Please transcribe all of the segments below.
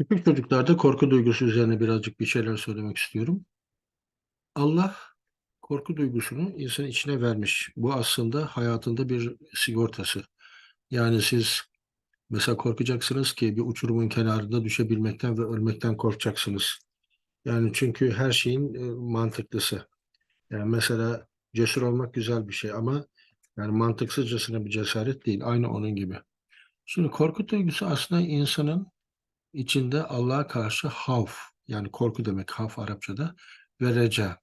Küçük çocuklarda korku duygusu üzerine birazcık bir şeyler söylemek istiyorum. Allah korku duygusunu insan içine vermiş. Bu aslında hayatında bir sigortası. Yani siz mesela korkacaksınız ki bir uçurumun kenarında düşebilmekten ve ölmekten korkacaksınız. Yani çünkü her şeyin e, mantıklısı. Yani mesela cesur olmak güzel bir şey ama yani mantıksızcasına bir cesaret değil. Aynı onun gibi. Şimdi korku duygusu aslında insanın içinde Allah'a karşı havf yani korku demek havf Arapçada ve reca.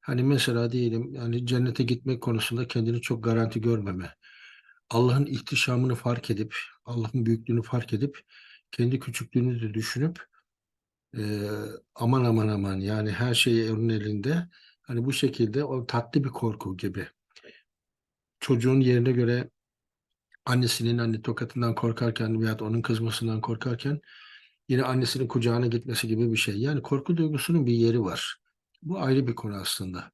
Hani mesela diyelim yani cennete gitmek konusunda kendini çok garanti görmeme. Allah'ın ihtişamını fark edip, Allah'ın büyüklüğünü fark edip kendi küçüklüğünü de düşünüp e, aman aman aman yani her şey onun elinde. Hani bu şekilde o tatlı bir korku gibi. Çocuğun yerine göre annesinin anne tokatından korkarken veya onun kızmasından korkarken yine annesinin kucağına gitmesi gibi bir şey. Yani korku duygusunun bir yeri var. Bu ayrı bir konu aslında.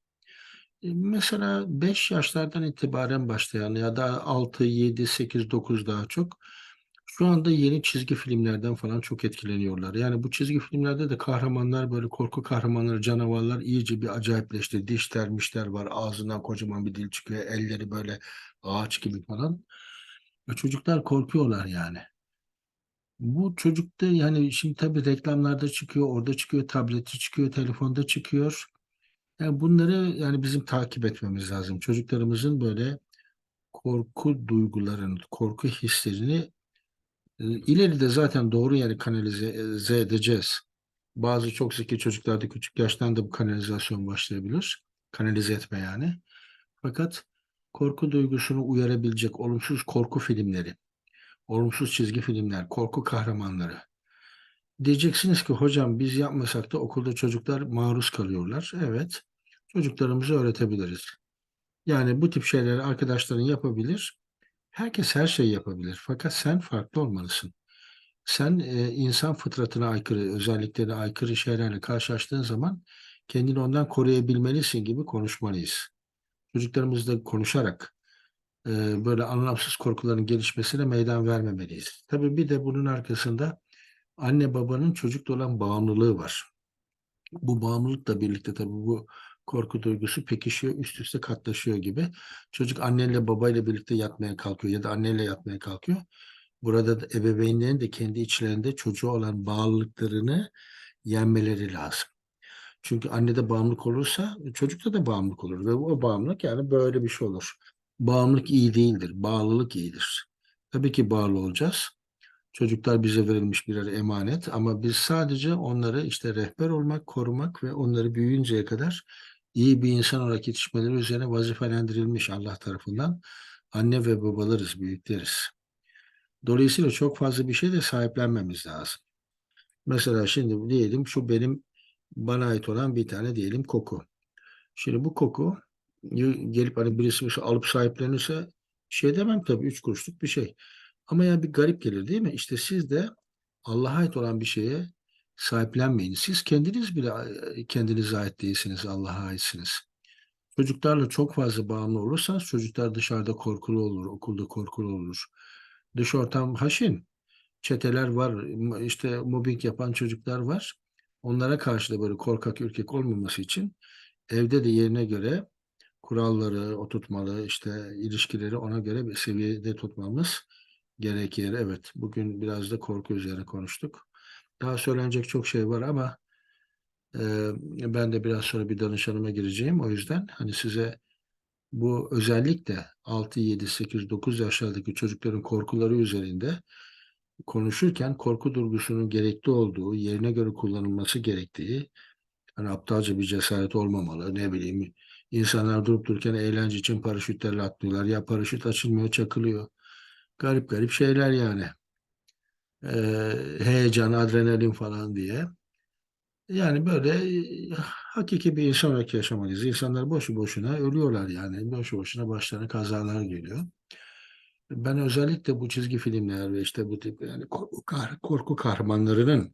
E, Mesela 5 yaşlardan itibaren başlayan ya da 6, 7, 8, 9 daha çok şu anda yeni çizgi filmlerden falan çok etkileniyorlar. Yani bu çizgi filmlerde de kahramanlar böyle korku kahramanları, canavarlar iyice bir acayipleşti. Dişler, mişler var, ağzından kocaman bir dil çıkıyor, elleri böyle ağaç gibi falan. Ve çocuklar korkuyorlar yani. Bu çocukta yani şimdi tabii reklamlarda çıkıyor, orada çıkıyor, tableti çıkıyor, telefonda çıkıyor. Yani bunları yani bizim takip etmemiz lazım. Çocuklarımızın böyle korku duygularını, korku hislerini e, ileride zaten doğru yere kanalize edeceğiz. Bazı çok zeki çocuklarda küçük yaştan da bu kanalizasyon başlayabilir. Kanalize etme yani. Fakat korku duygusunu uyarabilecek olumsuz korku filmleri, olumsuz çizgi filmler, korku kahramanları. Diyeceksiniz ki hocam biz yapmasak da okulda çocuklar maruz kalıyorlar. Evet, çocuklarımıza öğretebiliriz. Yani bu tip şeyleri arkadaşların yapabilir. Herkes her şeyi yapabilir. Fakat sen farklı olmalısın. Sen e, insan fıtratına aykırı, özelliklerine aykırı şeylerle karşılaştığın zaman kendini ondan koruyabilmelisin gibi konuşmalıyız. Çocuklarımızla konuşarak e, böyle anlamsız korkuların gelişmesine meydan vermemeliyiz. Tabii bir de bunun arkasında anne babanın çocukla olan bağımlılığı var. Bu bağımlılıkla birlikte tabii bu korku duygusu pekişiyor, üst üste katlaşıyor gibi. Çocuk anneyle babayla birlikte yatmaya kalkıyor ya da anneyle yatmaya kalkıyor. Burada da ebeveynlerin de kendi içlerinde çocuğa olan bağlılıklarını yenmeleri lazım. Çünkü annede bağımlılık olursa çocukta da bağımlılık olur ve o bağımlılık yani böyle bir şey olur. Bağımlılık iyi değildir, bağlılık iyidir. Tabii ki bağlı olacağız. Çocuklar bize verilmiş birer emanet ama biz sadece onları işte rehber olmak, korumak ve onları büyüyünceye kadar iyi bir insan olarak yetişmeleri üzerine vazifelendirilmiş Allah tarafından. Anne ve babalarız, büyükleriz. Dolayısıyla çok fazla bir şey de sahiplenmemiz lazım. Mesela şimdi diyelim şu benim bana ait olan bir tane diyelim koku. Şimdi bu koku gelip hani birisi mesela alıp sahiplenirse şey demem tabii üç kuruşluk bir şey. Ama ya bir garip gelir değil mi? İşte siz de Allah'a ait olan bir şeye sahiplenmeyin. Siz kendiniz bile kendinize ait değilsiniz, Allah'a aitsiniz. Çocuklarla çok fazla bağımlı olursanız çocuklar dışarıda korkulu olur, okulda korkulu olur. Dış ortam haşin. Çeteler var, işte mobbing yapan çocuklar var. Onlara karşı da böyle korkak ürkek olmaması için evde de yerine göre kuralları oturtmalı, işte ilişkileri ona göre bir seviyede tutmamız gerekir. Evet, bugün biraz da korku üzerine konuştuk. Daha söylenecek çok şey var ama e, ben de biraz sonra bir danışanıma gireceğim. O yüzden hani size bu özellikle 6, 7, 8, 9 yaşlardaki çocukların korkuları üzerinde konuşurken korku duygusunun gerekli olduğu, yerine göre kullanılması gerektiği, hani aptalca bir cesaret olmamalı, ne bileyim, insanlar durup dururken eğlence için paraşütlerle atlıyorlar. Ya paraşüt açılmıyor, çakılıyor. Garip garip şeyler yani. Ee, heyecan, adrenalin falan diye. Yani böyle e, hakiki bir insan olarak yaşamalıyız. İnsanlar boşu boşuna ölüyorlar yani. Boşu boşuna başlarına kazalar geliyor. Ben özellikle bu çizgi filmler ve işte bu tip yani korku, kah- korku kahramanlarının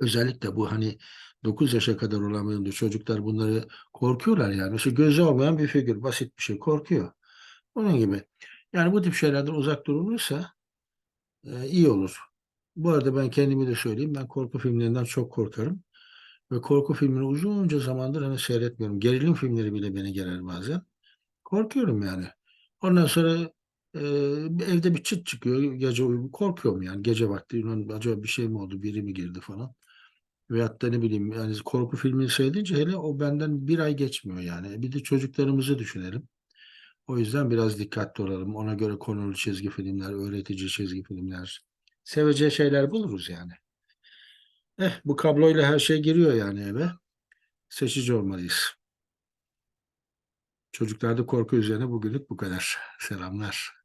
özellikle bu hani 9 yaşa kadar olan bölümde çocuklar bunları korkuyorlar yani. İşte gözü olmayan bir figür, basit bir şey korkuyor. Onun gibi. Yani bu tip şeylerden uzak durulursa e, iyi olur. Bu arada ben kendimi de söyleyeyim, ben korku filmlerinden çok korkarım ve korku filmini uzunca zamandır, hani, seyretmiyorum. Gerilim filmleri bile beni gerer bazen. Korkuyorum yani. Ondan sonra, eee, evde bir çıt çıkıyor, gece uyu korkuyorum yani. Gece vakti, acaba bir şey mi oldu, biri mi girdi falan veyahut da ne bileyim, yani, korku filmini seyredince hele o benden 1 ay geçmiyor yani. Bir de çocuklarımızı düşünelim. O yüzden biraz dikkatli olalım. Ona göre konulu çizgi filmler, öğretici çizgi filmler, seveceği şeyler buluruz yani. Eh, bu kabloyla her şey giriyor yani eve. Seçici olmalıyız. Çocuklarda korku üzerine bugünlük bu kadar. Selamlar.